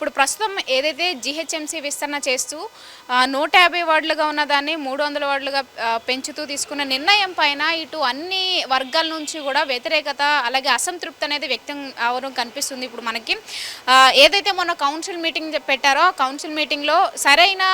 ఇప్పుడు ప్రస్తుతం ఏదైతే జిహెచ్ఎంసీ విస్తరణ చేస్తూ నూట యాభై వార్డులుగా ఉన్నదాన్ని మూడు వందల వార్డులుగా పెంచుతూ తీసుకున్న నిర్ణయం పైన ఇటు అన్ని వర్గాల నుంచి కూడా వ్యతిరేకత అలాగే అసంతృప్తి అనేది వ్యక్తం అవడం కనిపిస్తుంది ఇప్పుడు మనకి. ఏదైతే మొన్న కౌన్సిల్ మీటింగ్ పెట్టారో కౌన్సిల్ మీటింగ్లో సరైన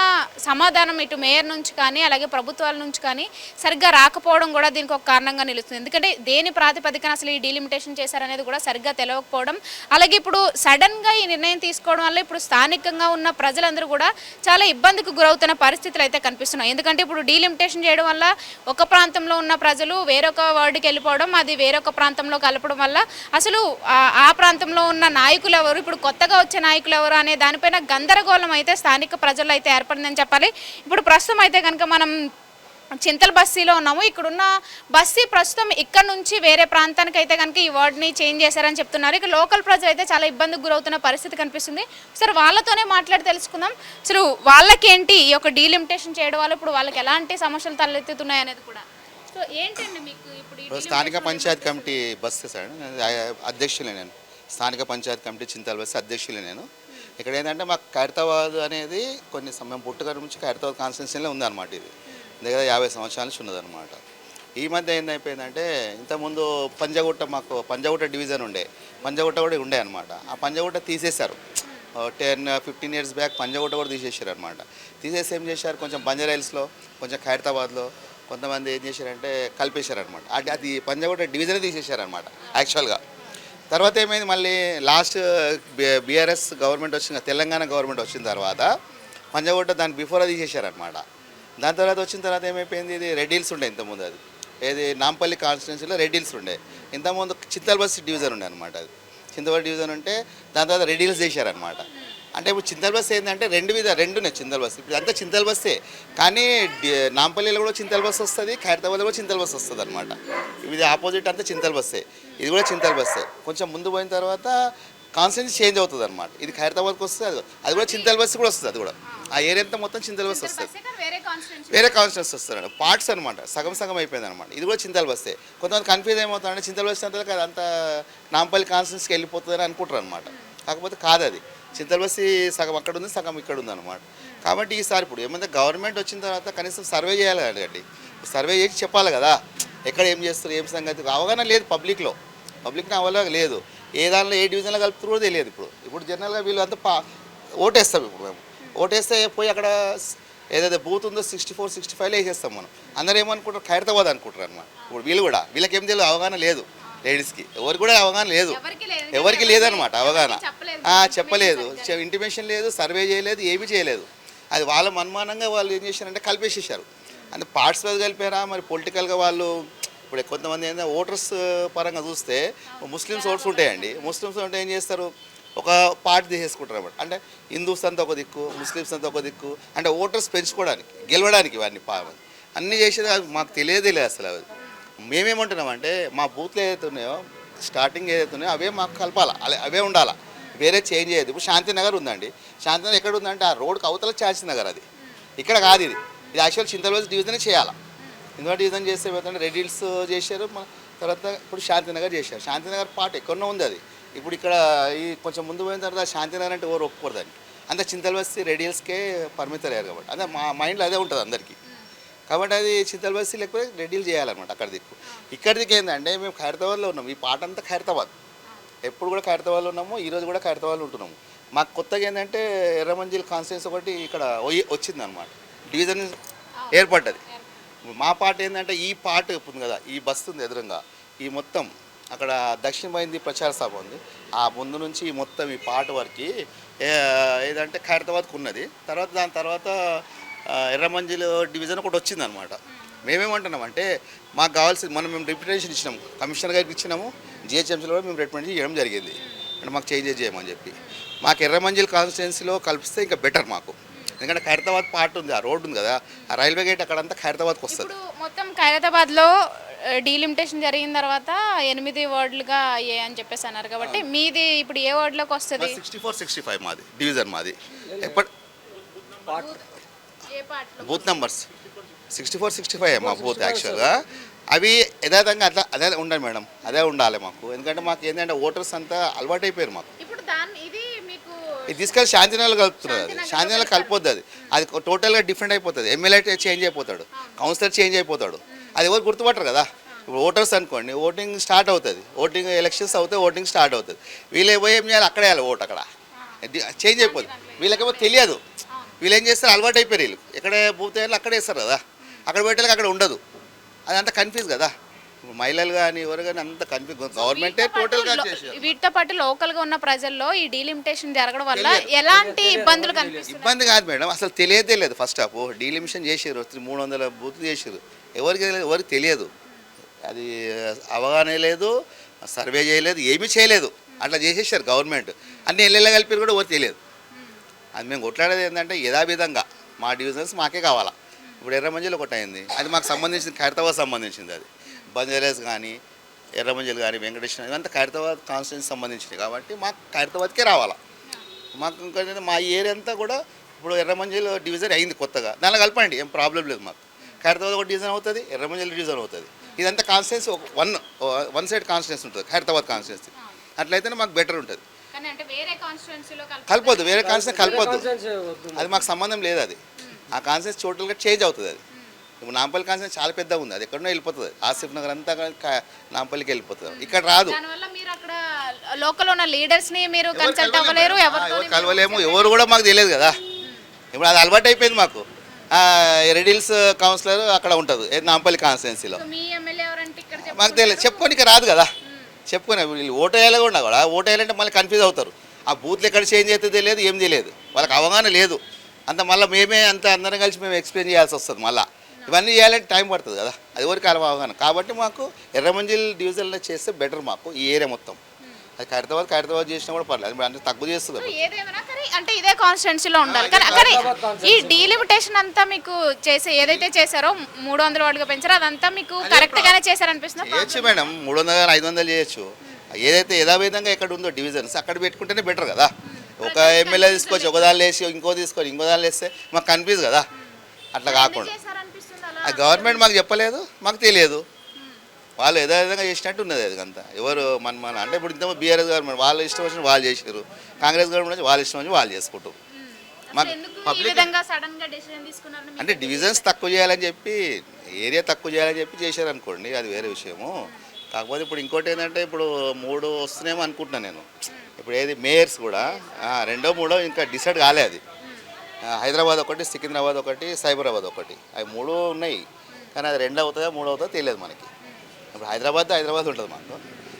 సమాధానం ఇటు మేయర్ నుంచి కానీ అలాగే ప్రభుత్వాల నుంచి కానీ సరిగ్గా రాకపోవడం కూడా దీనికి ఒక కారణంగా నిలుస్తుంది. ఎందుకంటే దేని ప్రాతిపదికన అసలు ఈ డీలిమిటేషన్ చేశారనేది కూడా సరిగ్గా తెలియకపోవడం అలాగే ఇప్పుడు సడన్గా ఈ నిర్ణయం తీసుకోవడం వల్ల ఇప్పుడు స్థానికంగా ఉన్న ప్రజలందరూ కూడా చాలా ఇబ్బందికి గురవుతున్న పరిస్థితులు అయితే కనిపిస్తున్నాయి. ఎందుకంటే ఇప్పుడు డీలిమిటేషన్ చేయడం వల్ల ఒక ప్రాంతంలో ఉన్న ప్రజలు వేరొక వార్డుకి వెళ్ళిపోవడం అది వేరొక ప్రాంతంలో కలపడం వల్ల అసలు ఆ- ఆ ప్రాంతంలో ఉన్న నాయకులు ఎవరు ఇప్పుడు కొత్తగా వచ్చే నాయకులు ఎవరు అనే దానిపైన గందరగోళం అయితే స్థానిక ప్రజల్లో అయితే ఏర్పడిందని చెప్పాలి. ఇప్పుడు ప్రస్తుతం అయితే కనుక మనం చింతల బస్తీలో ఉన్నాము. ఇక్కడున్న బస్తీ ప్రస్తుతం ఇక్కడ నుంచి వేరే ప్రాంతానికి అయితే కనుక ఈ వార్డ్ని చేంజ్ చేశారని చెప్తున్నారు. ఇక లోకల్ ప్రజలు అయితే చాలా ఇబ్బందికి గురవుతున్న పరిస్థితి కనిపిస్తుంది. సరే వాళ్ళతోనే మాట్లాడి తెలుసుకుందాం. అసలు వాళ్ళకేంటి ఈ యొక్క డీలిమిటేషన్ చేయడం వల్ల ఇప్పుడు వాళ్ళకి ఎలాంటి సమస్యలు తలెత్తుతున్నాయి అనేది కూడా. సో ఏంటండి మీకు ఇప్పుడు స్థానిక పంచాయత్ కమిటీ బస్సు సార్ అధ్యక్షులే నేను. స్థానిక పంచాయత్ కమిటీ చింతల బస్సు అధ్యక్షులే నేను. ఇక్కడ ఏంటంటే మాకు ఖైరతాబాద్ అనేది కొన్ని సమయం పుట్టుక నుంచి ఖైరతాబాద్ కాన్స్టిట్యూన్సీలో ఉందన్నమాట ఇది. దగ్గర యాభై సంవత్సరాల నుంచి ఉన్నదన్నమాట ఈ మధ్య ఏందైపోయిందంటే ఇంతకుముందు పంజగుట్ట మాకు పంజగుట్ట డివిజన్ ఉండే పంజగుట్ట కూడా ఉండే అనమాట ఆ పంజగుట్ట తీసేశారు. Ten fifteen years back Panjagutta కూడా తీసేసారు అనమాట తీసేసి ఏం చేశారు కొంచెం బంజరైల్స్లో కొంచెం ఖైరతాబాద్లో కొంతమంది ఏం చేశారంటే కలిపేశారనమాట అది అది పంజగుట్ట డివిజన్ తీసేశారనమాట యాక్చువల్గా. తర్వాత ఏమైంది మళ్ళీ లాస్ట్ బీఆర్ఎస్ గవర్నమెంట్ వచ్చిన తెలంగాణ గవర్నమెంట్ వచ్చిన తర్వాత పంజగుట్ట దాని బిఫోర్ తీసేశారనమాట దాని తర్వాత వచ్చిన తర్వాత ఏమైపోయింది? ఇది రెడిల్స్ ఉండే ఇంతకుముందు అది. ఏది? నాంపల్లి కాన్స్టిట్యున్సీలో రెడ్డిల్స్ ఉండే. ఇంతకుముందు చింతల్ బస్ డివిజన్ ఉండే అనమాట అది. చింతల్ డివిజన్ ఉంటే దాని తర్వాత రెడ్ చేశారనమాట అంటే ఇప్పుడు చింతల్ బస్ ఏంటంటే రెండు విధ రెండు ఉన్నాయి చింతల్ బస్ ఇప్పుడు అంతా చింతల్ బస్సే కానీ నాంపల్లిలో కూడా చింతల్ బస్ వస్తుంది ఖైరతాబాద్లో కూడా చింతల్ బస్ వస్తుంది అనమాట ఇది ఆపోజిట్ అంతా చింతల్ బస్సే ఇది కూడా చింతల్ బస్సే కొంచెం ముందు పోయిన తర్వాత కాన్స్టెన్సీ చేంజ్ అవుతుంది అనమాట ఇది ఖైరతాబాద్కి వస్తుంది అది అది కూడా చింతల్ బస్ కూడా వస్తుంది అది కూడా. ఆ ఏరియా అంతా మొత్తం చింతల్ బస్ వస్తుంది. వేరే కాన్స్టెన్స్ వస్తారండి పార్ట్స్ అనమాట సగం సగం అయిపోయింది అనమాట ఇది కూడా చింతల బస్సే. కొంతమంది కన్ఫ్యూజ్ ఏమవుతారంటే చింతల బస్ అంటే కదా అంత నాంపల్లి కాన్స్టెన్స్కి వెళ్ళిపోతుందని అనుకుంటారు అనమాట కాకపోతే కాదు అది. చింతల బస్సి సగం అక్కడ ఉంది సగం ఇక్కడ ఉంది అనమాట కాబట్టి ఈసారి ఇప్పుడు ఏమైనా గవర్నమెంట్ వచ్చిన తర్వాత కనీసం సర్వే చేయాలి కదండి సర్వే చేసి చెప్పాలి కదా. ఎక్కడ ఏం చేస్తారు ఏం సంగతి? అవగాహన లేదు పబ్లిక్లో. పబ్లిక్ని అవగాహన లేదు. ఏ దానిలో ఏ డివిజన్లో కలుపుతారో కూడా తెలియదు ఇప్పుడు. ఇప్పుడు జనరల్గా వీళ్ళు అంతా పా ఓటేస్తాం ఇప్పుడు మేము. ఓటేస్తే పోయి అక్కడ ఏదైతే బూత్ ఉందో సిక్స్టీ ఫోర్ సిక్స్టీ ఫైవ్లో వేసేస్తాం మనం. అందరూ ఏమనుకుంటారు? ఖైరతాబాద్ అనుకుంటారు అనమాట ఇప్పుడు వీళ్ళు కూడా. వీళ్ళకి ఏం తెలియదు? అవగాహన లేదు లేడీస్కి. ఎవరికి కూడా అవగాహన లేదు. ఎవరికి లేదు. ఎవరికి లేదనమాట అవగాహన. చెప్పలేదు. ఇంటిమేషన్ లేదు సర్వే చేయలేదు ఏమీ చేయలేదు. అది వాళ్ళ మన్మానంగా వాళ్ళు ఏం చేశారంటే కలిపేసేసారు అంటే పార్ట్స్ వైజ్ కలిపారా? మరి పొలిటికల్గా వాళ్ళు ఇప్పుడు కొంతమంది ఏంటంటే ఓటర్స్ పరంగా చూస్తే ముస్లిమ్స్ ఓట్స్ ఉంటాయండి. ముస్లిమ్స్ ఉంటే ఏం చేస్తారు? ఒక పార్ట్ తీసేసుకుంటారు అన్నమాట. అంటే హిందూస్ అంతా ఒక దిక్కు ముస్లిమ్స్ అంతా ఒక దిక్కు. అంటే ఓటర్స్ పెంచుకోవడానికి గెలవడానికి ఇవన్నీ పా అన్నీ చేసేది అది మాకు తెలియదే లేదు అసలు అది మేమేమంటున్నామంటే మా బూత్లు ఏదైతే ఉన్నాయో స్టార్టింగ్ ఏదైతే ఉన్నాయో అవే మాకు కలపాలి? అవే ఉండాలా? వేరే చేంజ్ చేయదు ఇప్పుడు శాంతినగర్ ఉందండి. శాంతినగర్ ఎక్కడ ఉందంటే ఆ రోడ్కి అవతల నగర్ అది. ఇక్కడ కాదు ఇది. ఇది యాక్చువల్ చింతలవాసి డివిజనే చేయాలా? ఎందుకంటే డివిజన్ చేస్తే ఏమవుతుందంటే రెడ్ హిల్స్ చేశారు తర్వాత ఇప్పుడు శాంతినగర్ చేశారు. శాంతినగర్ పార్ట్ ఎక్కడో ఉంది అది. ఇప్పుడు ఇక్కడ ఈ కొంచెం ముందు పోయిన తర్వాత శాంతినగర్ అంటే ఎవరు ఒప్పుకోరు దాన్ని. అంత చింతలవస్తి రెడ్ హిల్స్కే పరిమితం అయ్యారు కాబట్టి. అదే మా మైండ్లో అదే ఉంటుంది అందరికీ. కాబట్టి అది చింతల బస్సు లేకపోతే రెడీలు చేయాలన్నమాట అక్కడ దిక్కు. ఇక్కడ దిక్కు ఏంటంటే మేము ఖైరతాబాద్లో ఉన్నాం. ఈ పాట అంతా ఖైరతాబాద్. ఎప్పుడు కూడా ఖైరతాబాద్లో ఉన్నాము ఈరోజు కూడా ఖైరతాబాద్లో ఉంటున్నాము. మాకు కొత్తగా ఏంటంటే ఎర్రమంజిల్ కాన్స్టిట్యూన్స్ ఒకటి ఇక్కడ వచ్చింది అనమాట డివిజన్ ఏర్పడ్డది. మా పాట ఏంటంటే ఈ పాట ఉంది కదా ఈ బస్సు ఉంది ఎదురుగా. ఈ మొత్తం అక్కడ దక్షిణమైంది ప్రచార సభ ఉంది. ఆ ముందు నుంచి ఈ మొత్తం ఈ పాట వరకు ఏదంటే ఖైరతాబాద్కు ఉన్నది. తర్వాత దాని తర్వాత ఆ, ఎర్రమంజిల్ డివిజన్ ఒకటి వచ్చింది అనమాట మేమేమంటున్నాం అంటే మాకు కావాల్సింది మనం మేము రిప్రజెంటేషన్ ఇచ్చినాము కమిషనర్ గారికి ఇచ్చినాము జిహెచ్ఎంసీలో కూడా మేము రిప్రజెంటేషన్ చేయడం జరిగింది. అంటే మాకు చేంజెస్ చేయమని చెప్పి. మాకు ఎర్రమంజిల్ కాన్స్టిట్యున్సీలో కలిపిస్తే ఇంకా బెటర్ మాకు. ఎందుకంటే ఖైరతాబాద్ పార్ట్ ఉంది ఆ రోడ్ ఉంది కదా ఆ రైల్వే గేట్ అక్కడంతా ఖైరతాబాద్కి వస్తుంది. ఇప్పుడు మొత్తం ఖైరతాబాద్లో డీలిమిటేషన్ జరిగిన తర్వాత ఎనిమిది వార్డులుగా అయ్యాయి అని చెప్పేసి అన్నారు కాబట్టి మీది ఇప్పుడు ఏ వార్డులోకి వస్తుంది? సిక్స్టీ ఫోర్ సిక్స్టీ ఫైవ్ మాది డివిజన్ మాది. ఎప్పటి ఏ booth numbers. Sixty four sixty five మా బూత్ యాక్చువల్గా. అవి యథాతంగా అట్లా అదే ఉండాలి మేడం అదే ఉండాలి మాకు. ఎందుకంటే మాకు ఏంటంటే ఓటర్స్ అంతా అలవాటు అయిపోయారు మాకు. ఇప్పుడు దాన్ని ఇది తీసుకెళ్ళి శాంతినగర్లో కలుపుతున్నారు అది. శాంతినగర్లో కలిపోద్ది అది. అది టోటల్గా డిఫరెంట్ అయిపోతుంది. ఎమ్మెల్యే చేంజ్ అయిపోతాడు. కౌన్సిలర్ చేంజ్ అయిపోతాడు. అది ఎవరు గుర్తుపట్టరు కదా? ఇప్పుడు ఓటర్స్ అనుకోండి ఓటింగ్ స్టార్ట్ అవుతుంది. ఓటింగ్ ఎలక్షన్స్ అవుతాయి ఓటింగ్ స్టార్ట్ అవుతుంది. వీళ్ళే పోయి ఏం చేయాలి? అక్కడే వేయాలి ఓటు అక్కడ. చేంజ్ అయిపోతుంది వీళ్ళకేమో తెలియదు. వీళ్ళు ఏం చేస్తారు? అలవాటు అయిపోయారు వీళ్ళు. ఎక్కడ వేయాలి అక్కడ వేస్తారు కదా? అక్కడ పెట్టాలి అక్కడ ఉండదు. అదంతా కన్ఫ్యూజ్ కదా? మహిళలు కానీ ఎవరు కానీ అంత కన్ఫ్యూజ్ గవర్నమెంటే టోటల్గా చేసారు వీటితో పాటు లోకల్గా ఉన్న ప్రజల్లో ఈ డీలిమిటేషన్ జరగడం వల్ల ఎలాంటి ఇబ్బందులు కనిపిస్తున్నాయి? ఇబ్బంది కాదు మేడం. అసలు తెలియదే లేదు. ఫస్ట్ హాఫ్ డీలిమిషన్ చేసారు మూడు వందల బూతులు చేసారు ఎవరికి తెలియదు? ఎవరికి తెలియదు. అది అవగాహన లేదు. సర్వే చేయలేదు. ఏమీ చేయలేదు. అట్లా చేసేసారు గవర్నమెంట్. అన్ని ఎల్లెళ్ళ కలిపి కూడా ఎవరు తెలియదు. అది మేము కొట్లాడేది ఏంటంటే యథావిధంగా మా డివిజన్స్ మాకే కావాలా. ఇప్పుడు ఎర్రమంజిల్ ఒకటి అయింది అది మాకు సంబంధించిన ఖైరతాబాద్ సంబంధించింది అది. బంజారాస్ కానీ ఎర్రమంజిల్ కానీ వెంకటేశ్వర ఇవంతా ఖైరతాబాద్ కాన్స్టిట్యూన్సీ సంబంధించినవి కాబట్టి మాకు ఖైరతాబాద్కే రావాలా. మాకు ఇంకా మా ఏరియా అంతా కూడా ఇప్పుడు ఎర్రమంజిల్ డివిజన్ అయింది కొత్తగా. దానిలో కలపండి ఏం ప్రాబ్లం లేదు మాకు. ఖైరతాబాద్ ఒక డివిజన్ అవుతుంది ఎర్రమంజిల్ డివిజన్ అవుతుంది. ఇదంతా కాన్స్టిట్యూన్సీ ఒక వన్ వన్ సైడ్ కాన్స్టిట్యూన్సీ ఉంటుంది ఖైరతాబాద్ కాన్స్టిట్యూన్సీ. అట్లయితేనే మాకు బెటర్ ఉంటుంది. కానీ అంటే వేరే కాన్స్టిట్యున్సీలో కలపొద్దు వేరే కాన్స్టిట్యూన్సీ కలపొద్దు. అది మాకు సంబంధం లేదు అది. ఆ కాన్స్టిట్యూన్సీ టోటల్గా చేంజ్ అవుతుంది అది. నాంపల్లి కాన్స్టిట్యూన్సీ చాలా పెద్దగా ఉంది. అది ఎక్కడో వెళ్ళిపోతుంది. ఆసిఫ్ నగర్ అంతా నాంపల్లికి వెళ్ళిపోతుంది. ఇక్కడ రాదు. లోకల్ ఉన్న లీడర్స్ని మీరు కన్సల్ట్ అవ్వలేరు ఆ, ఎవరితో ఎవరు కలవలేము. ఎవరు కూడా మాకు తెలియదు కదా. ఇప్పుడు అది అలవాటు అయిపోయింది మాకు. రెడిల్స్ కౌన్సిలర్ అక్కడ ఉంటుంది. నాంపల్లి కాన్స్టిట్యున్సీలో. మాకు తెలియదు. చెప్పుకోనికి రాదు కదా. చెప్పుకొని వీళ్ళు ఓటు వేయాలి కూడా కూడా. ఓటు వేయాలంటే మళ్ళీ కన్ఫ్యూజ్ అవుతారు. ఆ బూత్లు ఎక్కడ చేంజ్ అవుతుందో తెలియదు ఏం తెలియదు. వాళ్ళకి అవగాహన లేదు. అంత మళ్ళీ మేమే అంత అందరం కలిసి మేము ఎక్స్ప్లెయిన్ చేయాల్సి వస్తుంది మళ్ళీ. ఇవన్నీ చేయాలంటే టైం పడుతుంది కదా. అది ఎవరికి అలా అవగాహన. కాబట్టి మాకు ఎర్రమంజిల్ డివిజన్లో చేస్తే బెటర్ మాకు ఈ ఏరియా మొత్తం. అది ఖైరతాబాద్ ఖైరతాబాద్ చేసినా కూడా పర్లేదు. అంటే తక్కువ చేస్తుంది సో ఏదేమైనా కానీ అంటే ఇదే కాన్స్టిట్యున్సీలో ఉండాలి. కానీ కానీ ఈ డీలిమిటేషన్ అంతా మీకు చేసే ఏదైతే చేశారో మూడు వందల వాడుగా పెంచారో అదంతా మీకు కరెక్ట్ గానే చేశారనిపిస్తుంది? చేయొచ్చు మేడం. మూడు వందలు ఐదు వందలు చేయొచ్చు. ఏదైతే యథావిధంగా ఎక్కడ ఉందో డివిజన్స్ అక్కడ పెట్టుకుంటేనే బెటర్ కదా. ఒక ఎమ్మెల్యే తీసుకొచ్చి ఒక దానిలో వేసి ఇంకో తీసుకొని ఇంకో దానిలో వేస్తే మాకు కన్ఫ్యూజ్ కదా. అట్లా కాకుండా. ఆ గవర్నమెంట్ మాకు చెప్పలేదు మాకు తెలియదు. వాళ్ళు యథావిధంగా చేసినట్టు ఉన్నది అది అంతా. ఎవరు మన మన అంటే ఇప్పుడు ఇంత బీఆర్ఎస్ గవర్నమెంట్ వాళ్ళు ఇష్టం వచ్చిన వాళ్ళు చేసారు కాంగ్రెస్ గవర్నమెంట్ వచ్చి వాళ్ళు ఇష్టం వచ్చి వాళ్ళు చేసుకుంటారు మాకు పబ్లిక్ విధంగా అంటే డివిజన్స్ తక్కువ చేయాలని చెప్పి ఏరియా తక్కువ చేయాలని చెప్పి చేశారు అనుకోండి అది వేరే విషయము. కాకపోతే ఇప్పుడు ఇంకోటి ఏంటంటే ఇప్పుడు మూడు వస్తున్నాయేమో అనుకుంటున్నాను నేను. ఇప్పుడు ఏది మేయర్స్ కూడా రెండో మూడో ఇంకా డిసైడ్ కాలే అది. హైదరాబాద్ ఒకటి సికింద్రాబాద్ ఒకటి సైబరాబాద్ ఒకటి. అవి మూడు ఉన్నాయి. కానీ అది రెండు అవుతుందా మూడు అవుతుందో తెలియదు మనకి. ఇప్పుడు హైదరాబాద్ హైదరాబాద్ ఉంటుంది మాకు.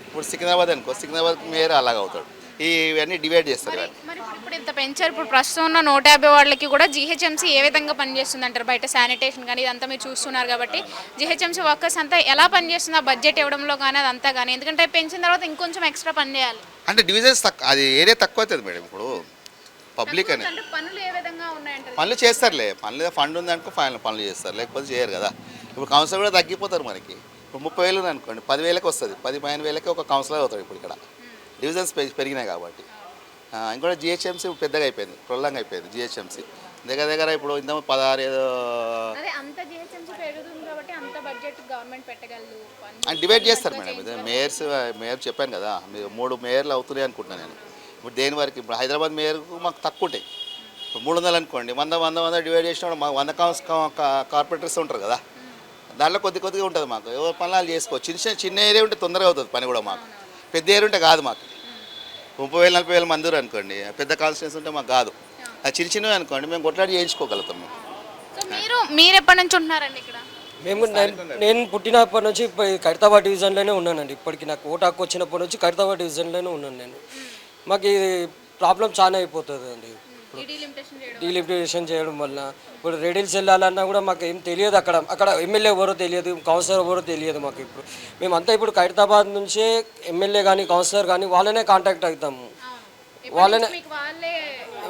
ఇప్పుడు సికింద్రాబాద్ అనుకో సికింద్రాబాద్ మేయర్ అలాగ అవుతాడు. ఈ ఇవన్నీ డివైడ్ చేస్తారు మరి ఇప్పుడు ఇంత పెంచారు. ఇప్పుడు ప్రస్తుతం ఉన్న నూట యాభై వాళ్ళకి కూడా జీహెచ్ఎంసీ ఏ విధంగా పనిచేస్తుంది అంటారు బయట శానిటేషన్ కానీ ఇదంతా మీరు చూస్తున్నారు కాబట్టి జీహెచ్ఎంసీ వర్కర్స్ అంతా ఎలా పనిచేస్తుంది? ఆ బడ్జెట్ ఇవ్వడంలో కానీ అదంతా కానీ? ఎందుకంటే పెంచిన తర్వాత ఇంకొంచెం ఎక్స్ట్రా పని చేయాలి. అంటే డివిజన్స్ అది ఏరియా తక్కువ అవుతుంది మేడం ఇప్పుడు. పబ్లిక్ అనేది. పనులు చేస్తారులే. పనులు ఫండ్ ఉందనుకో ఫైనల్ పనులు చేస్తారు. లేకపోతే చేయరు కదా. ఇప్పుడు కౌన్సిలర్ కూడా తగ్గిపోతారు మనకి. ఇప్పుడు ముప్పై వేలు ఉంది అనుకోండి పదివేలకు వస్తుంది. పది పదిహేను వేలకి ఒక కౌన్సిలర్ అవుతాడు ఇప్పుడు ఇక్కడ. డివిజన్స్ పెరిగినాయి కాబట్టి. ఇంకోటి జిహెచ్ఎంసీ పెద్దగా అయిపోయింది. ప్రొల్లంగా అయిపోయింది జిహెచ్ఎంసీ. దగ్గర దగ్గర ఇప్పుడు ఇంత పదహారు ఏదో డివైడ్ చేస్తారు మేడం. ఇది మేయర్స్ మేయర్ చెప్పాను కదా. మీరు మూడు మేయర్లు అవుతున్నాయి అనుకుంటున్నాను నేను. ఇప్పుడు దేని వరకు? ఇప్పుడు హైదరాబాద్ మేయర్కు మాకు తక్కువ ఉంటాయి. ఇప్పుడు మూడు వందలు అనుకోండి. వంద వంద వంద డివైడ్ చేసినప్పుడు మాకు వంద కౌన్స్ కార్పొరేటర్స్ ఉంటారు కదా. దాంట్లో కొద్ది కొద్దిగా ఉంటుంది మాకు. ఎవరి పనులు చేసుకోవచ్చు. చిన్న చిన్న చిన్న ఏరియా ఉంటే తొందరగా అవుతుంది పని కూడా మాకు. పెద్ద ఏరియా ఉంటే కాదు మాకు. ముప్పై వేలు నలభై వేల మంది అనుకోండి. పెద్ద కాన్స్టిట్యూన్స్ ఉంటే మాకు కాదు. అది చిన్న చిన్నవి అనుకోండి మేము కొట్లాడి చేయించుకోగలుగుతాం మేము. మీరు మీరు ఎప్పటి నుంచి ఉంటున్నారండి ఇక్కడ? మేము నేను- నేను పుట్టినప్పటి నుంచి ఇప్పుడు ఈ ఖైరతాబాద్ డివిజన్లోనే ఉన్నానండి. ఇప్పటికి నాకు ఓటు హక్కు వచ్చినప్పటి నుంచి ఖైరతాబాద్ డివిజన్లోనే ఉన్నాను నేను. మాకు ఈ ప్రాబ్లం చాలా అయిపోతుంది అండి డీలిమిటేషన్ చేయడం వల్ల ఇప్పుడు రెడీల్స్ వెళ్ళాలన్నా కూడా మాకు ఏం తెలియదు అక్కడ. అక్కడ ఎమ్మెల్యే ఎవరో తెలియదు కౌన్సిలర్ ఎవరో తెలియదు మాకు ఇప్పుడు. మేమంతా ఇప్పుడు ఖైరతాబాద్ నుంచే ఎమ్మెల్యే కానీ కౌన్సిలర్ కానీ వాళ్ళనే కాంటాక్ట్ అవుతాము. వాళ్ళనే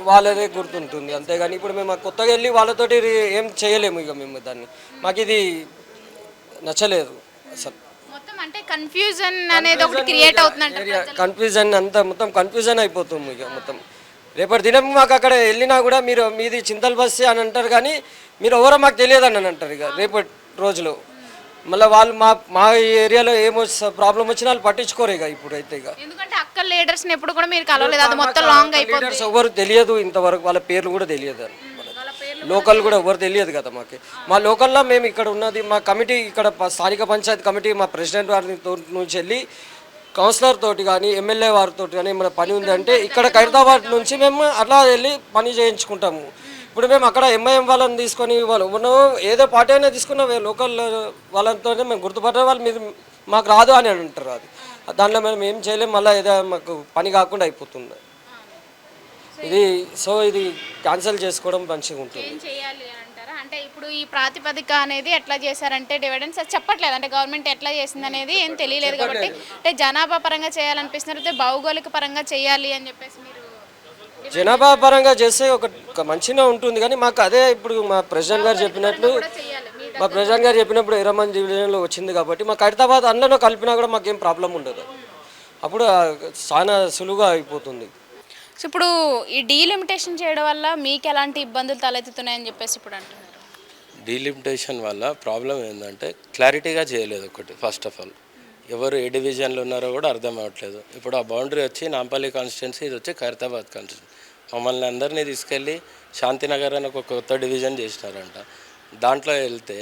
వాళ్ళదే గుర్తుంటుంది అంతేగాని ఇప్పుడు మేము కొత్తగా వెళ్ళి వాళ్ళతోటి ఏం చేయలేము ఇక మేము దాన్ని. మాకు ఇది నచ్చలేదు అసలు. మొత్తం అంటే కన్ఫ్యూజన్ అనేది ఒకటి క్రియేట్ అవుతుందంట కన్ఫ్యూజన్ అంతా మొత్తం కన్ఫ్యూజన్ అయిపోతుంది ఇక మొత్తం. రేపటి దినం మాకు అక్కడ వెళ్ళినా కూడా మీరు మీది చింతల్ బస్సే అని అంటారు కానీ మీరు ఎవరో మాకు తెలియదు అని అంటారు ఇక రేపటి రోజులో. మళ్ళీ వాళ్ళు మా మా ఏరియాలో ఏమో ప్రాబ్లం వచ్చినా వాళ్ళు పట్టించుకోరు ఇక ఇప్పుడైతే ఇక. ఎందుకంటే అక్క లీడర్స్ని ఎప్పుడు కూడా మీరు కలవలేదు. అది మొత్తం లాంగ్ లీడర్స్ ఎవరు తెలియదు ఇంతవరకు. వాళ్ళ పేర్లు కూడా తెలియదు అని. లోకల్ కూడా ఎవరు తెలియదు కదా మాకు. మా లోకల్లో మేము ఇక్కడ ఉన్నది మా కమిటీ ఇక్కడ స్థానిక పంచాయతీ కమిటీ మా ప్రెసిడెంట్ వారి నుంచి వెళ్ళి కౌన్సిలర్ తోటి కానీ ఎమ్మెల్యే వారితో కానీ ఏమైనా పని ఉందంటే ఇక్కడ ఖైరతాబాద్ నుంచి మేము అట్లా వెళ్ళి పని చేయించుకుంటాము. ఇప్పుడు మేము అక్కడ ఎంఐఎం వాళ్ళని తీసుకొని వాళ్ళు మనం ఏదో పార్టీ అయినా తీసుకున్న లోకల్ వాళ్ళతోనే మేము గుర్తుపట్టే వాళ్ళు మీరు మాకు రాదు అని అంటారు అది. దాంట్లో మేము ఏం చేయలేము మళ్ళీ ఏదో మాకు పని కాకుండా అయిపోతుంది. ఇది సో ఇది క్యాన్సిల్ చేసుకోవడం మంచిగా ఉంటుంది. ఈ ప్రాతిపదిక అనేది ఎట్లా చేశారంటే డివిడెన్స్ అది చెప్పట్లేదు. అంటే గవర్నమెంట్ ఎట్లా చేసింది అనేది ఏం తెలియలేదు కాబట్టి అంటే జనాభా పరంగా చేయాలనిపిస్తున్నారు. అయితే భౌగోళిక పరంగా చేయాలి అని చెప్పేసి మీరు జనాభా పరంగా చేస్తే ఒక మంచిగా ఉంటుంది కానీ మాకు అదే ఇప్పుడు మా ప్రెసిడెంట్ గారు చెప్పినట్లు మీ ప్రెసిడెంట్ గారు చెప్పినప్పుడు ఇరవై మంది డివిజన్లో వచ్చింది కాబట్టి మాకు హైదరాబాద్ అందులో కలిపినా కూడా మాకేం ప్రాబ్లం ఉండదు. అప్పుడు చాలా సులువుగా అయిపోతుంది. సో ఇప్పుడు ఈ డీలిమిటేషన్ చేయడం వల్ల మీకు ఎలాంటి ఇబ్బందులు తలెత్తుతున్నాయని చెప్పేసి ఇప్పుడు అంటున్నారు. డీలిమిటేషన్ వల్ల ప్రాబ్లం ఏంటంటే క్లారిటీగా చేయలేదు ఒకటి ఫస్ట్ ఆఫ్ ఆల్ ఎవరు ఏ డివిజన్లో ఉన్నారో కూడా అర్థం అవ్వట్లేదు. ఇప్పుడు ఆ బౌండరీ వచ్చి నాంపల్లి కాన్స్టిట్యున్సీ ఇది వచ్చి ఖైరతాబాద్ కాన్స్టిట్యున్సీ మమ్మల్ని అందరినీ తీసుకెళ్ళి శాంతినగర్ అని ఒక కొత్త డివిజన్ చేసినారంట. దాంట్లో వెళ్తే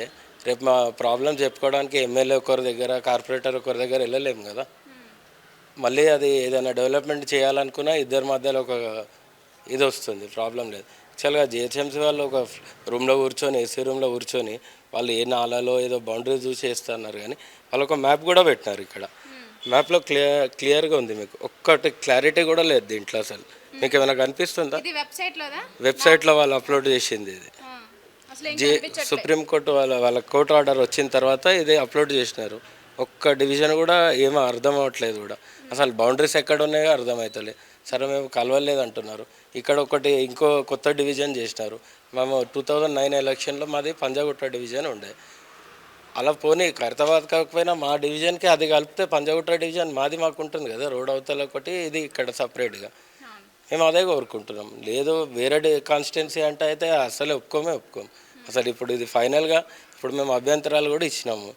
రేపు మా ప్రాబ్లం చెప్పుకోవడానికి ఎమ్మెల్యే ఒకరి దగ్గర కార్పొరేటర్ ఒకరి దగ్గర వెళ్ళలేము కదా. మళ్ళీ అది ఏదైనా డెవలప్మెంట్ చేయాలనుకున్నా ఇద్దరి మధ్యలో ఒక ఇది వస్తుంది ప్రాబ్లం లేదు. యాక్చువల్గా జిహెచ్ఎంసీ వాళ్ళు ఒక రూమ్లో కూర్చొని ఏసీ రూమ్లో కూర్చొని వాళ్ళు ఏ నాలలో ఏదో బౌండరీ చూసి చేస్తున్నారు కానీ వాళ్ళు ఒక మ్యాప్ కూడా పెట్టినారు ఇక్కడ. మ్యాప్లో క్లియర్ క్లియర్గా ఉంది మీకు. ఒక్కటి క్లారిటీ కూడా లేదు దీంట్లో అసలు. మీకు ఏమైనా కనిపిస్తుందా? వెబ్సైట్లో వాళ్ళు అప్లోడ్ చేసింది ఇది. జే సుప్రీంకోర్టు వాళ్ళ వాళ్ళ కోర్టు ఆర్డర్ వచ్చిన తర్వాత ఇది అప్లోడ్ చేసినారు. ఒక్క డివిజన్ కూడా ఏమో అర్థం అవ్వట్లేదు కూడా. అసలు బౌండరీస్ ఎక్కడ ఉన్నాయో అర్థమవుతలే సరే మేము కలవలేదు అంటున్నారు. ఇక్కడ ఒకటి ఇంకో కొత్త డివిజన్ చేసినారు. మేము టూ థౌజండ్ నైన్ ఎలక్షన్లో మాది పంజాగుట్ట డివిజన్ ఉండే. అలా పోనీ ఖైరతాబాద్ కాకపోయినా మా డివిజన్కి అది కలిపితే పంజాగుట్ట డివిజన్ మాది మాకు ఉంటుంది కదా రోడ్ అవతల ఒకటి ఇది ఇక్కడ సపరేట్గా. మేము అదే కోరుకుంటున్నాం. లేదు వేరే కాన్స్టిట్యున్సీ అంటే అయితే అసలే ఒప్పుకోమే ఒప్పుకోం. అసలు ఇప్పుడు ఇది ఫైనల్గా ఇప్పుడు మేము అభ్యంతరాలు కూడా ఇచ్చినాము.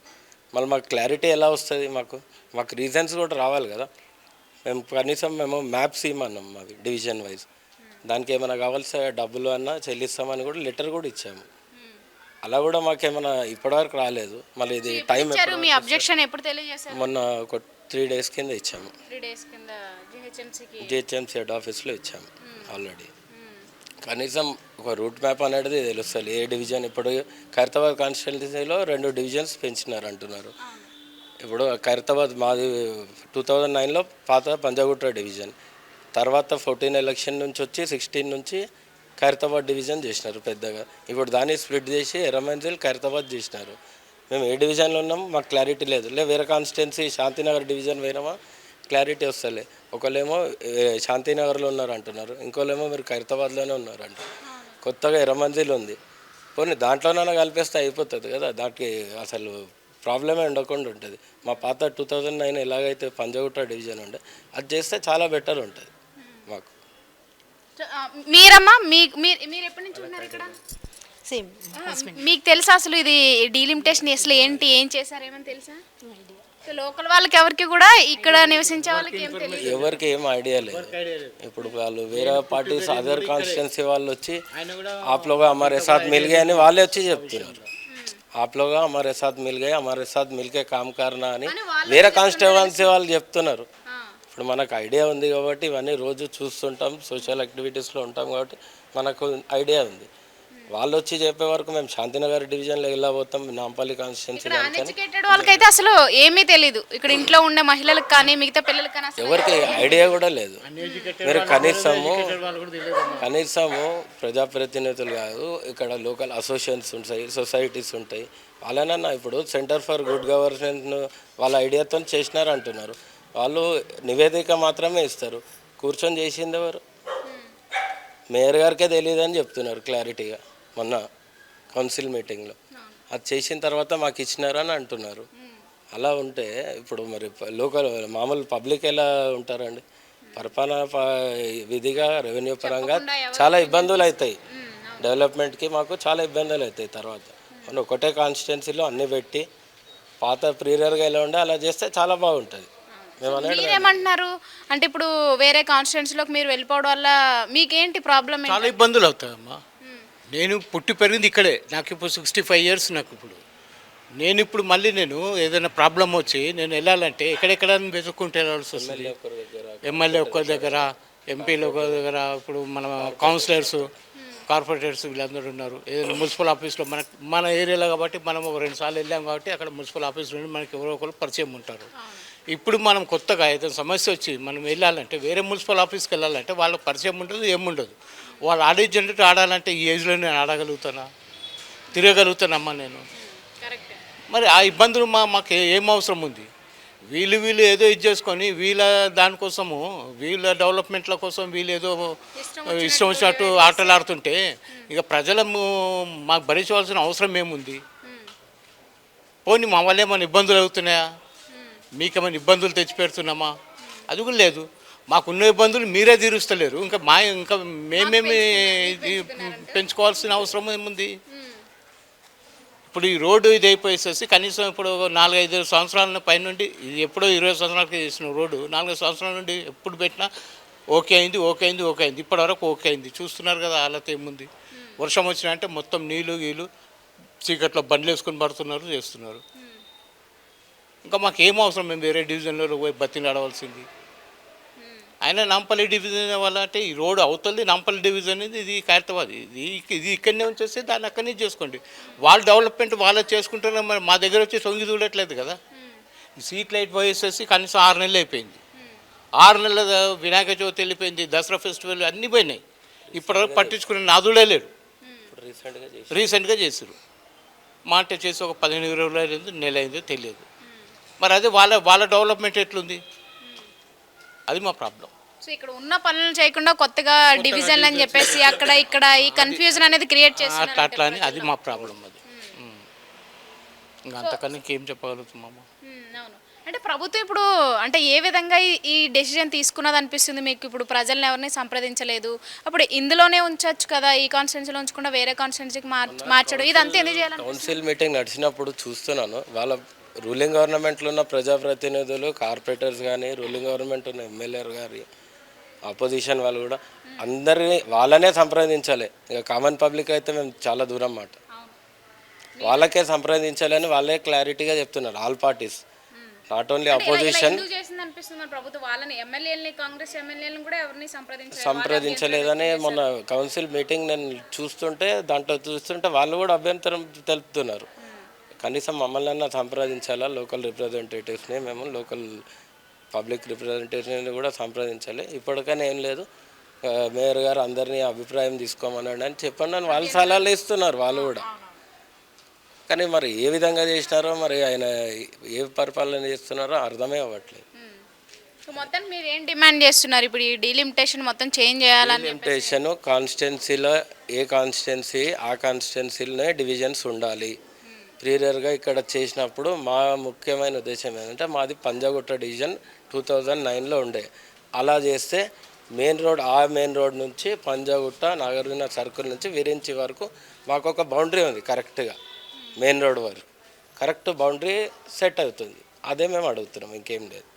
మళ్ళీ మాకు క్లారిటీ ఎలా వస్తుంది మాకు? మాకు రీజన్స్ కూడా రావాలి కదా. మేము కనీసం మేము మ్యాప్స్ ఇమ్మన్నాం మాది డివిజన్ వైజ్. దానికి ఏమైనా కావాల్సిన డబ్బులు అన్నా చెల్లిస్తామని కూడా లెటర్ కూడా ఇచ్చాము. అలా కూడా మాకేమైనా ఇప్పటివరకు రాలేదు. మళ్ళీ ఇది టైం ఇచ్చారు మీ అబ్జెక్షన్ ఎప్పుడు తెలియజేశారు? మొన్న ఒక త్రీ డేస్ కింద ఇచ్చాము. త్రీ డేస్ కింద జిహెచ్ఎంసీకి జిహెచ్ఎంసీ హెడ్ ఆఫీస్లో ఇచ్చాము ఆల్రెడీ కనీసం ఒక రూట్ మ్యాప్ అనేది తెలుస్తుంది. ఏ డివిజన్ ఇప్పుడు ఖైరతాబాద్ కాన్స్టిట్యున్సీలో రెండు డివిజన్స్ పెంచినారు అంటున్నారు ఇప్పుడు ఖైరతాబాద్ మాది టూ థౌజండ్ నైన్లో పాత పంజాగుట్ట డివిజన్ తర్వాత ఫోర్టీన్ ఎలక్షన్ నుంచి వచ్చి సిక్స్టీన్ నుంచి ఖైరతాబాద్ డివిజన్ చేసినారు పెద్దగా. ఇప్పుడు దాన్ని స్ప్లిట్ చేసి ఎర్రమంజిల్ ఖైరతాబాద్ చేసినారు. మేము ఏ డివిజన్లో ఉన్నాం? మాకు క్లారిటీ లేదు. లే వేరే కాన్స్టిట్యున్సీ శాంతినగర్ డివిజన్ పోయినామా? క్లారిటీ వస్తలే. ఒకళ్ళేమో శాంతినగర్లో ఉన్నారు అంటున్నారు ఇంకోళ్ళేమో మీరు ఖైరతాబాద్లోనే ఉన్నారు అంట కొత్తగా ఎర్రమంజిల్ ఉంది. పోనీ దాంట్లోనైనా కలిపేస్తే అయిపోతుంది కదా. దానికి అసలు ప్రాబ్లమే ఉండకుండా ఉంటుంది. మా పాత టూ థౌజండ్ నైన్ ఎలాగైతే పంజగుట్ట డివిజన్ ఉండే అది చేస్తే చాలా బెటర్ ఉంటుంది. మాకు మీరమ్మా మీరు ఎప్పటి నుంచి ఉన్నారు ఇక్కడ? సేమ్ మీకు తెలుసా అసలు ఇది డీలిమిటేషన్ అసలు ఏంటి ఏం చేశారు ఏమని తెలుసా? లోకల్ వాళ్ళకి ఎవరికి కూడా ఇక్కడ నివసించే వాళ్ళకి ఏం ఎవరికి ఏం ఐడియా లేదు. ఇప్పుడు వాళ్ళు వేరే పార్టీస్ అదర్ కాన్స్టిట్యున్సీ వాళ్ళు వచ్చి ఆప్లోగా అమ్మ సాత్ మిల్గే అని వాళ్ళే వచ్చి చెప్తున్నారు. ఆప్లోగా అమ్మ సాత్ మిల్గే అమ్మ హమారే సాత్ మిల్కే కామ్ అని వేరే కాన్స్టిట్యున్సీ వాళ్ళు చెప్తున్నారు. ఇప్పుడు మనకు ఐడియా ఉంది కాబట్టి ఇవన్నీ రోజు చూస్తుంటాం సోషల్ యాక్టివిటీస్లో ఉంటాం కాబట్టి మనకు ఐడియా ఉంది. వాళ్ళు వచ్చి చెప్పే వరకు మేము శాంతినగర్ డివిజన్లో వెళ్ళబోతాం నాంపల్లి కాన్స్టిట్యున్సీ అన్ఎడ్యుకేటెడ్ వాళ్ళకైతే అసలు ఏమీ తెలియదు ఇక్కడ ఇంట్లో ఉండే మహిళలకు కానీ మిగతా పిల్లలకు కానీ ఎవరికి ఐడియా కూడా లేదు. మీరు కనీసము కనీసము ప్రజాప్రతినిధులు కాదు ఇక్కడ లోకల్ అసోసియేషన్స్ ఉంటాయి సొసైటీస్ ఉంటాయి. వాళ్ళనన్నా ఇప్పుడు సెంటర్ ఫర్ గుడ్ గవర్నెన్స్ వాళ్ళ ఐడియాతో చేసినారు అంటున్నారు వాళ్ళు నివేదిక మాత్రమే ఇస్తారు. కూర్చొని చేసింది ఎవరు? మేయర్ గారికే తెలియదు అని చెప్తున్నారు క్లారిటీగా మొన్న కౌన్సిల్ మీటింగ్లో. అది చేసిన తర్వాత మాకు ఇచ్చినారని అంటున్నారు. అలా ఉంటే ఇప్పుడు మరి లోకల్ మామూలు పబ్లిక్ ఎలా ఉంటారండి? పరిపాలన విధిగా రెవెన్యూ పరంగా చాలా ఇబ్బందులు అవుతాయి. డెవలప్మెంట్కి మాకు చాలా ఇబ్బందులు అవుతాయి తర్వాత. మనం ఒకటే కాన్స్టిట్యున్సీలో అన్నీ పెట్టి పాత ప్రీరియర్గా ఎలా ఉండే అలా చేస్తే చాలా బాగుంటుంది. మీరేమంటున్నారు? అంటే ఇప్పుడు వేరే కాన్స్టిట్యున్సీలోకి మీరు వెళ్ళిపోవడం వల్ల మీకేంటి ప్రాబ్లం చాలా ఇబ్బందులు అవుతాయమ్మా. నేను పుట్టి పెరిగింది ఇక్కడే. నాకు ఇప్పుడు సిక్స్టీ ఫైవ్ ఇయర్స్ నాకు ఇప్పుడు. నేను ఇప్పుడు మళ్ళీ నేను ఏదైనా ప్రాబ్లం వచ్చి నేను వెళ్ళాలంటే ఎక్కడెక్కడ వెతుక్కుంటే వెళ్ళాల్సి వస్తుంది. ఎమ్మెల్యే ఒక్క దగ్గర ఎంపీలు ఒక దగ్గర ఇప్పుడు మన కౌన్సిలర్స్ కార్పొరేటర్స్ వీళ్ళందరూ ఉన్నారు. ఏదైనా మున్సిపల్ ఆఫీస్లో మన మన ఏరియాలో కాబట్టి మనం ఒక రెండు సార్లు వెళ్ళాం కాబట్టి అక్కడ మున్సిపల్ ఆఫీస్ నుండి మనకి ఎవరో ఒకరు పరిచయం ఉంటారు. ఇప్పుడు మనం కొత్తగా ఏదైనా సమస్య వచ్చి మనం వెళ్ళాలంటే వేరే మున్సిపల్ ఆఫీస్కి వెళ్ళాలంటే వాళ్ళకి పరిచయం ఉండదు ఏముండదు వాళ్ళు ఆడే జనరేట్ ఆడాలంటే ఈ ఏజ్లో నేను ఆడగలుగుతానా? తిరగలుగుతానమ్మా నేను. మరి ఆ ఇబ్బందులు మా మాకు ఏ- ఏం అవసరం ఉంది? వీళ్ళు వీళ్ళు ఏదో ఇది చేసుకొని వీళ్ళ దానికోసము వీళ్ళ డెవలప్మెంట్ల కోసం వీళ్ళు ఏదో ఇష్టం వచ్చినట్టు ఆటలు ఆడుతుంటే ఇక ప్రజలము మాకు భరించవలసిన అవసరం ఏముంది? పోనీ మా వల్ల ఏమైనా ఇబ్బందులు అవుతున్నాయా? మీకేమైనా ఇబ్బందులు తెచ్చిపెడుతున్నామా? అది కూడా లేదు. మాకున్న ఇబ్బందులు మీరే తీరుస్తలేరు. ఇంకా మా ఇంకా మేమేమి పెంచుకోవాల్సిన అవసరం ఏముంది? ఇప్పుడు ఈ రోడ్డు ఇది అయిపోయేసేసి కనీసం ఇప్పుడు నాలుగైదు సంవత్సరాల పైనుండి ఇది ఎప్పుడో ఇరవై సంవత్సరాలకి చేసిన రోడ్డు. నాలుగైదు సంవత్సరాల నుండి ఎప్పుడు పెట్టినా ఓకే అయింది ఓకే అయింది ఓకే అయింది. ఇప్పటివరకు ఓకే అయింది. చూస్తున్నారు కదా హాలత ఏముంది? వర్షం వచ్చినా అంటే మొత్తం నీళ్ళు గీళ్ళు చీకట్లో బండ్లు వేసుకొని పడుతున్నారు చేస్తున్నారు. ఇంకా మాకు ఏం అవసరం? మేము వేరే డివిజన్లో పోయి బతిని ఆడవలసింది. అయినా నాంపల్లి డివిజన్ వల్ల అంటే ఈ రోడ్ అవుతుంది నాంపల్లి డివిజన్ ఇది ఇది ఖైరతాబాద్. ఇది ఇది ఇక్కడనే ఉంచేస్తే దాన్ని అక్కడనే చేసుకోండి. వాళ్ళ డెవలప్మెంట్ వాళ్ళే చేసుకుంటున్నారు మరి మా దగ్గర వచ్చి తొంగి చూడట్లేదు కదా. ఈ సీట్ లైట్ పోయేసేసి కనీసం ఆరు నెలలు అయిపోయింది. ఆరు నెలల వినాయక చవితి వెళ్ళిపోయింది దసరా ఫెస్టివల్ అన్నీ పోయినాయి. ఇప్పటివరకు పట్టించుకునే నాదుడే లేడు. ఇప్పుడు రీసెంట్గా చేసి రీసెంట్గా చేసారు మా అంటే చేసి ఒక పదిహేను ఇరవై రోజులు అయింది నెల అయిందో తెలియదు. మరి అదే వాళ్ళ వాళ్ళ డెవలప్మెంట్ ఎట్లుంది? అది మా ప్రాబ్లం. సో ఇక్కడ ఉన్న పనులు చేయకుండా కొత్తగా డివిజన్లు అని చెప్పేసి అక్కడ ఇక్కడ ఈ కన్ఫ్యూజన్ అనేది క్రియేట్ అట్లా చేస్తున్నారు అట్లా అని అది మా ప్రాబ్లం అది. ఉమ్. ఇంకా అంతకన్నా ఇంకేం చెప్పగలుగుతున్నామా అవును. అంటే ప్రభుత్వం ఇప్పుడు అంటే ఏ విధంగా ఈ- డెసిజన్ తీసుకున్నది అనిపిస్తుంది మీకు? ఇప్పుడు ప్రజల్ని ఎవరిని సంప్రదించలేదు. అప్పుడు ఇందులోనే ఉంచొచ్చు కదా ఈ కాన్స్టిట్యున్సీలో ఉంచకుండా వేరే కాన్స్టిట్యున్సీకి మార్చడం. ఇదంతా ఎందుకు చేయాలని కౌన్సిల్ మీటింగ్ నడిచినప్పుడు చూస్తున్నాను. వాళ్ళ రూలింగ్ గవర్నమెంట్లో ఉన్న ప్రజాప్రతినిధులు కార్పొరేటర్స్ కానీ రూలింగ్ గవర్నమెంట్ ఉన్న ఎమ్మెల్యేలు కానీ ఆపోజిషన్ వాళ్ళు కూడా అందరినీ వాళ్ళనే సంప్రదించాలి. ఇక కామన్ పబ్లిక్ అయితే మేము చాలా దూరం మాట. వాళ్ళకే సంప్రదించాలని వాళ్ళే క్లారిటీగా చెప్తున్నారు all parties. Not only opposition సంప్రదించలేదని మొన్న కౌన్సిల్ మీటింగ్ నేను చూస్తుంటే దాంట్లో చూస్తుంటే వాళ్ళు కూడా అభ్యంతరం తెలుపుతున్నారు. కనీసం మమ్మల్ని అన్న సంప్రదించాలా లోకల్ రిప్రజెంటేటివ్స్ని మేము లోకల్ పబ్లిక్ రిప్రజెంటేటివ్ని కూడా సంప్రదించాలి. ఇప్పటికైనా ఏం లేదు. మేయర్ గారు అందరినీ అభిప్రాయం తీసుకోమన్నాడు అని చెప్పండి అని వాళ్ళు సలహాలు ఇస్తున్నారు వాళ్ళు కూడా. కానీ మరి ఏ విధంగా చేసినారో మరి ఆయన ఏ పరిపాలన చేస్తున్నారో అర్థమే అవ్వట్లేదు. మొత్తం మీరు ఏం డిమాండ్ చేస్తున్నారు? ఇప్పుడు ఈ డీలిమిటేషన్ మొత్తం చేంజ్ చేయాలని కాన్స్టిట్యున్సీలో ఏ కాన్స్టిట్యున్సీ ఆ కాన్స్టిట్యున్సీలోనే డివిజన్స్ ఉండాలి. ప్రీరియర్గా ఇక్కడ చేసినప్పుడు మా ముఖ్యమైన ఉద్దేశం ఏంటంటే మాది పంజాగుట్ట డివిజన్ టూ థౌజండ్ నైన్లో ఉండే. అలా చేస్తే మెయిన్ రోడ్ ఆ మెయిన్ రోడ్ నుంచి పంజాగుట్ట నాగార్జున సర్కిల్ నుంచి విరించి వరకు మాకు ఒక బౌండరీ ఉంది కరెక్ట్గా మెయిన్ రోడ్ వరకు. కరెక్ట్ బౌండరీ సెట్ అవుతుంది. అదే మేము అడుగుతున్నాం ఇంకేం లేదు.